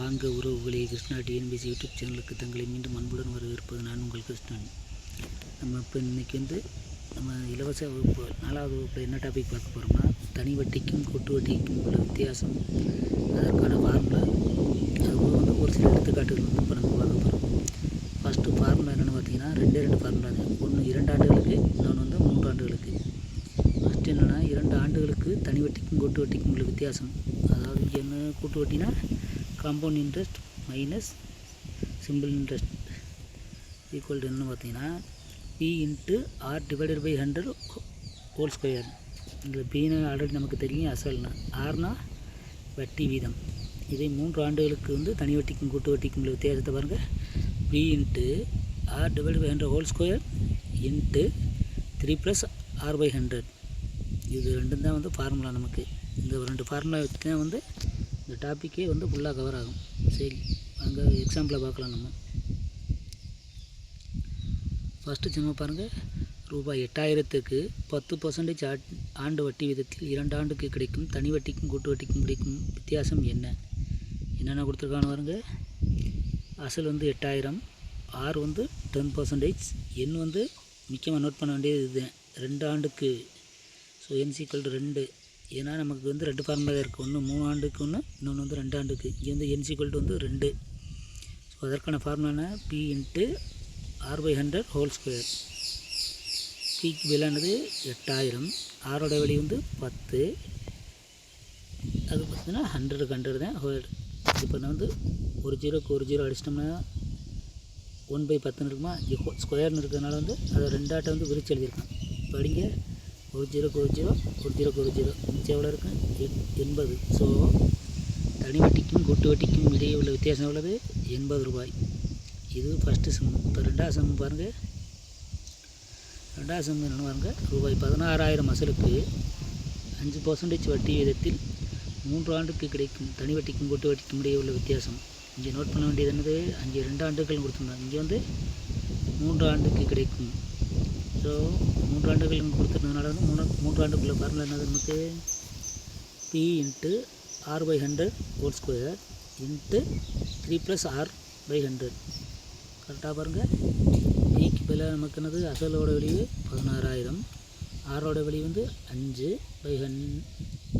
வாங்க உறவுகளே Krishna TNPSC YouTube சேனலுக்கு தங்களை மீண்டும் அன்புடன் வரவேற்பது நான் உங்கள் கிருஷ்ணன். நம்ம இப்போ இன்றைக்கி வந்து நம்ம இலவச வகுப்பு நாலாவது வகுப்பில் என்ன டாபிக் பார்க்க போகிறோம்னா தனி வட்டிக்கும் கூட்டு வட்டிக்கும் உள்ள வித்தியாசம். அதற்கான ஃபார்முலா அதுபோல் வந்து ஒரு சில எடுத்துக்காட்டுகள் வந்து இப்போ நம்ம பார்க்க போகிறோம் ஃபஸ்ட்டு ஃபார்முலா என்னென்னு பார்த்தீங்கன்னா ரெண்டே ரெண்டு ஃபார்முலா தான் ஒன்று இரண்டு ஆண்டுகளுக்கு இன்னொன்று வந்து மூன்று ஆண்டுகளுக்கு. ஃபஸ்ட்டு என்னென்னா இரண்டு ஆண்டுகளுக்கு தனி வட்டிக்கும் கூட்டு வட்டிக்கும் உள்ள வித்தியாசம். அதாவது என்ன கூட்டு வட்டினா compound interest minus simple interest equal to என்ன பார்த்தீங்கன்னா P into R divided by hundred whole square இதில் பின்னு ஆல்ரெடி நமக்கு தெரியும் அசல்னா ஆர்னா வட்டி வீதம். இதே மூன்று ஆண்டுகளுக்கு வந்து தனி வட்டிக்கும் கூட்டு வட்டிக்கும் உள்ள வித்தியாசத்தை பாருங்கள் P into R divide by hundred whole square into three plus R by hundred இது ரெண்டும் தான் வந்து ஃபார்முலா நமக்கு. இந்த ரெண்டு ஃபார்முலா வச்சு தான் வந்து இந்த டாப்பிக்கே வந்து ஃபுல்லாக கவர் ஆகும். சரி அங்கே எக்ஸாம்பிளை பார்க்கலாம் நம்ம. ஃபஸ்ட்டு சும்மா பாருங்கள் ரூபாய் எட்டாயிரத்துக்கு பத்து பர்சன்டேஜ் ஆண்டு வட்டி விதத்தில் இரண்டு ஆண்டுக்கு கிடைக்கும். தனி வட்டிக்கும் கூட்டு வட்டிக்கும் கிடைக்கும் வித்தியாசம் என்ன? என்னென்ன கொடுத்துருக்கான்னு பாருங்க. அசல் வந்து எட்டாயிரம் ஆர் வந்து டென் பர்சன்டேஜ் எண் வந்து முக்கியமாக நோட் பண்ண வேண்டியது இது ரெண்டு ஆண்டுக்கு ஸோ என் சீக்வல் ரெண்டு. ஏன்னா நமக்கு வந்து ரெண்டு ஃபார்முலா தான் இருக்குது ஒன்று மூணு ஆண்டுக்கு ஒன்று இன்னொன்று வந்து ரெண்டு ஆண்டுக்கு. இங்கே வந்து என் வந்து ரெண்டு. ஸோ அதற்கான ஃபார்முலானா P into R by hundred whole square பிக்கு விலானது எட்டாயிரம். ஆரோட வழி வந்து பத்து. அது பார்த்தீங்கன்னா ஹண்ட்ரடுக்கு ஹண்ட்ரட் தான். ஹோல் இப்போ நான் வந்து ஒரு ஜீரோக்கு ஒரு ஜீரோ அடிச்சிட்டோம்னா ஒன் பை பத்துன்னு இருக்குமா? ஸ்கொயர்னு இருக்கிறதுனால வந்து அதை ரெண்டாட்டை வந்து விரிச்சு எழுதியிருக்கேன். படிங்க ஒரு ஜீரோக்கு ஒரு ஜீரோ ஒரு ஜீரோக்கு ஒரு ஜீரோ. மிச்சம் எவ்வளோ இருக்கு? எண் எண்பது. ஸோ தனி வட்டிக்கும் கூட்டு வட்டிக்கும் இடையே உள்ள வித்தியாசம் எவ்வளவு? எண்பது ரூபாய். இது ஃபஸ்ட்டு சம் இப்போ ரெண்டாவது சம் பாருங்கள் ரெண்டாவது சம் என்னென்னு பாருங்கள் ரூபாய் பதினாறாயிரம் அசலுக்கு அஞ்சு பர்சன்டேஜ் வட்டி விதத்தில் மூன்று ஆண்டுக்கு கிடைக்கும் தனி வட்டிக்கும் கூட்டு வட்டிக்கும் இடையே உள்ள வித்தியாசம். இங்கே நோட் பண்ண வேண்டியது என்னது? அங்கே ரெண்டு ஆண்டுகள் கொடுத்துருந்தாங்க. இங்கே வந்து மூன்று ஆண்டுக்கு கிடைக்கும். ஸோ மூன்றாண்டுகள் கொடுத்துருந்ததுனால வந்து மூணு மூன்றாண்டுக்குள்ள ஃபார்முலா என்னது நமக்கு? P into R by hundred whole square into three plus R by hundred கரெக்டாக பாருங்கள் பிக்கு பதிலாக நமக்கு என்னது? அசலோட வெளியே பதினாறாயிரம். ஆரோட வெளியே வந்து அஞ்சு by Han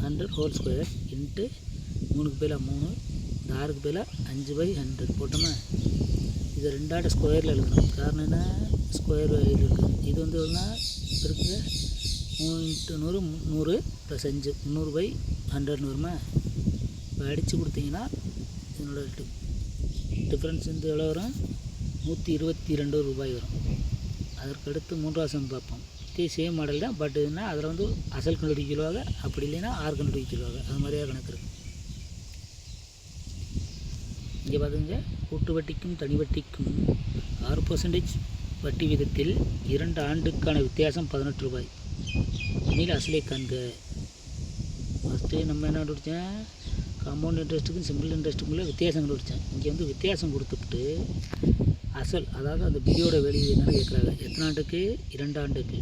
hundred whole square into மூணுக்கு பதிலாக மூணு. இந்த ஆறுக்கு பதிலாக அஞ்சு பை ஹண்ட்ரட் போட்டோமா? இது ரெண்டாட்ட ஸ்கொயரில் எழுதணும். காரணம் என்ன? ஸ்கொயர் வேல்யூ இருக்குது இது வந்து எவ்வளோனா இருக்குது மூணு இன்ட்டு நூறு நூறு ப்ளஸ் அஞ்சு. முந்நூறு பை ஹண்ட்ரட் நூறுமா? இப்போ அடித்து கொடுத்தீங்கன்னா இதனோட டிஃப்ரென்ஸ் வந்து எவ்வளோ வரும்? நூற்றி இருபத்தி ரெண்டு ரூபாய் வரும். அதற்கடுத்து மூன்றாவது சம் பார்ப்போம். இதே சேம் மாடல் தான் பட் என்ன? அதில் வந்து அசல் கண்டுபிடிக்கிடுவாங்க அப்படி இல்லைன்னா ஆறு கண்டுபிடிக்கிடுவாங்க அது மாதிரியாக கணக்கு இருக்குது இங்கே பார்த்துங்க கூட்டு வட்டிக்கும் தனி வட்டிக்கும் ஆறு பர்சன்டேஜ் வட்டி விதத்தில் இரண்டு ஆண்டுக்கான வித்தியாசம் பதினெட்டு ரூபாய். எண்ணில் அசலை காண்க. ஃபஸ்ட்டு நம்ம என்ன கண்டுபிடிச்சேன் காம்பவுண்ட் இன்ட்ரெஸ்ட்டுக்கும் சிம்பிள் இன்ட்ரெஸ்ட்டுக்குள்ளே வித்தியாசம் கண்டுபிடிச்சேன். இங்கே வந்து வித்தியாசம் கொடுத்துட்டு அசல் அதாவது அந்த பிடியோட வெளியே என்னென்னு கேட்குறாங்க எத்தனை ஆண்டுக்கு? இரண்டு ஆண்டுக்கு.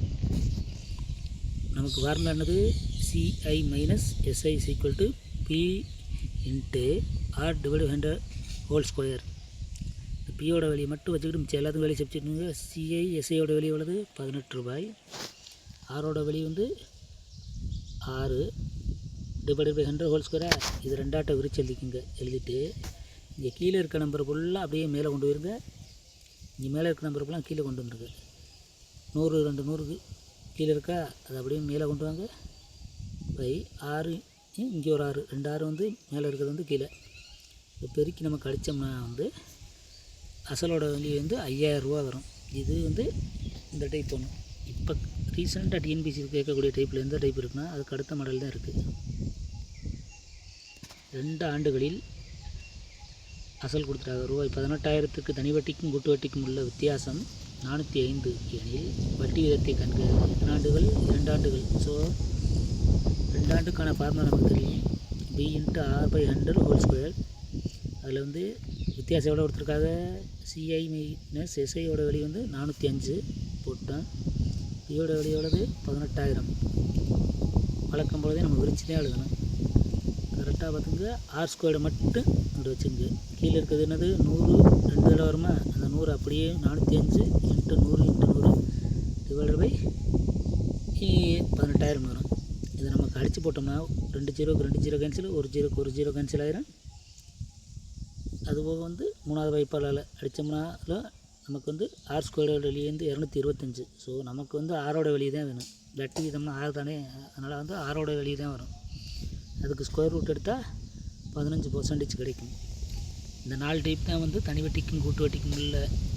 நமக்கு ஃபார்முலா என்னது? CI minus SI equal to P into R divide hundred whole square இந்த பியோட வெளியை மட்டும் வச்சுக்கிட்டு மிச்சம் எல்லாத்துக்கும் வெளியே செப்சிட்டுங்க சிஐ எஸ்ஐயோட வெளியே உள்ளது பதினெட்டு ரூபாய். ஆரோட வெளி வந்து ஆறு. டிவைடட் பை ஹண்ட்ரட் ஹோல் ஸ்கொயரா இது ரெண்டாட்டை விரிச்சு எழுதிக்குங்க. எழுதிட்டு இங்கே கீழே இருக்க நம்பர் ஃபுல்லாக அப்படியே மேலே கொண்டு போயிருங்க. இங்கே மேலே இருக்க நம்பர் ஃபுல்லாக கீழே கொண்டு வந்துருங்க. நூறு ரெண்டு நூறுக்கு கீழே இருக்கா? அதை அப்படியே மேலே கொண்டு வாங்க. பை ஆறு இங்கே ஒரு ஆறு. ரெண்டு ஆறு வந்து மேலே இருக்கிறது வந்து கீழே. இப்போ பெருக்கி நம்ம கழிச்சோம்னா வந்து அசலோட வெளியே வந்து ஐயாயிரரூவா வரும். இது வந்து இந்த டைப் ஒன்று இப்போ ரீசெண்டாக டிஎன்பிசி கேட்கக்கூடிய டைப்பில் எந்த டைப் இருக்குன்னா அதுக்கு அடுத்த மாடல் தான் இருக்குது ரெண்டு ஆண்டுகளில் அசல் கொடுத்துட்டாங்க. ரூபாய் பதினெட்டாயிரத்துக்கு தனி வட்டிக்கும் கூட்டு வட்டிக்கும் உள்ள வித்தியாசம் நானூற்றி ஐந்து எனில் வட்டி விதத்தை கண்க எத்தனை ஆண்டுகள்? இரண்டு ஆண்டுகள். ஸோ ரெண்டு ஆண்டுக்கான ஃபார்முலா நமக்கு தெரியும். P into R by hundred whole square அதில் வந்து வித்தியாசம் எவ்வளோ ஒருத்தருக்காக சிஐ மைனஸ் எஸ்ஐயோட விலை வந்து நானூற்றி அஞ்சு போட்டேன் பியோட விலை எவ்வளவு பதினெட்டாயிரம். வழக்கம் போலதே நம்ம விரிச்சு தான் எழுதணும் கரெக்டாக பார்த்துங்க. ஆர் ஸ்கொயர்டை மட்டும் கொண்டு வச்சுங்க. கீழே இருக்கிறது என்னது? நூறு. ரெண்டு தடவை வருமா? அந்த நூறு அப்படியே நானூற்றி அஞ்சு இன்ட்டு நூறு இன்ட்டு நூறு டிவைடட் பை பதினெட்டாயிரம் வரும். இதை நம்ம கழிச்சு போட்டோம்னா ரெண்டு ஜீரோக்கு ரெண்டு ஜீரோ கேன்சல் ஒரு ஜீரோக்கு ஒரு ஜீரோ கேன்சல் ஆயிரும். அதுபோக வந்து மூணாவது வாய்ப்பாளால் அடித்தோம்னாலும் நமக்கு வந்து ஆர் ஸ்கொயரோட வெளியேருந்து இரநூத்தி இருபத்தஞ்சி. ஸோ நமக்கு வந்து ஆரோட வெளியே தான் வேணும். லட்டு விதம்னா ஆறு தானே. அதனால் வந்து ஆரோட வெளியே தான் வரும். அதுக்கு ஸ்கொயர் ரூட் எடுத்தால் பதினஞ்சு பர்சன்டேஜ் கிடைக்கும். இந்த நாலு டைப் தான் வந்து தனி வட்டிக்கும் கூட்டு வட்டிக்கும் உள்ள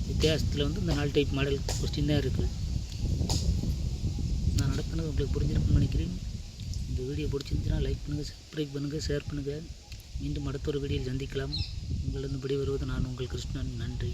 வித்தியாசத்தில் வந்து இந்த நாலு டைப் மாடல் கொஸ்டின் தான் இருக்குது நான் நடத்தினது உங்களுக்கு புரிஞ்சிருக்கும்னு நினைக்கிறேன். இந்த வீடியோ பிடிச்சிருந்துச்சுன்னா லைக் பண்ணுங்கள் சப்ஸ்கிரைப் பண்ணுங்கள் ஷேர் பண்ணுங்கள் மீண்டும் அடுத்த ஒரு வீடியோவில் சந்திக்கலாம். உங்களிடம் விடைபெறுவது நான் உங்கள் கிருஷ்ணன். நன்றி.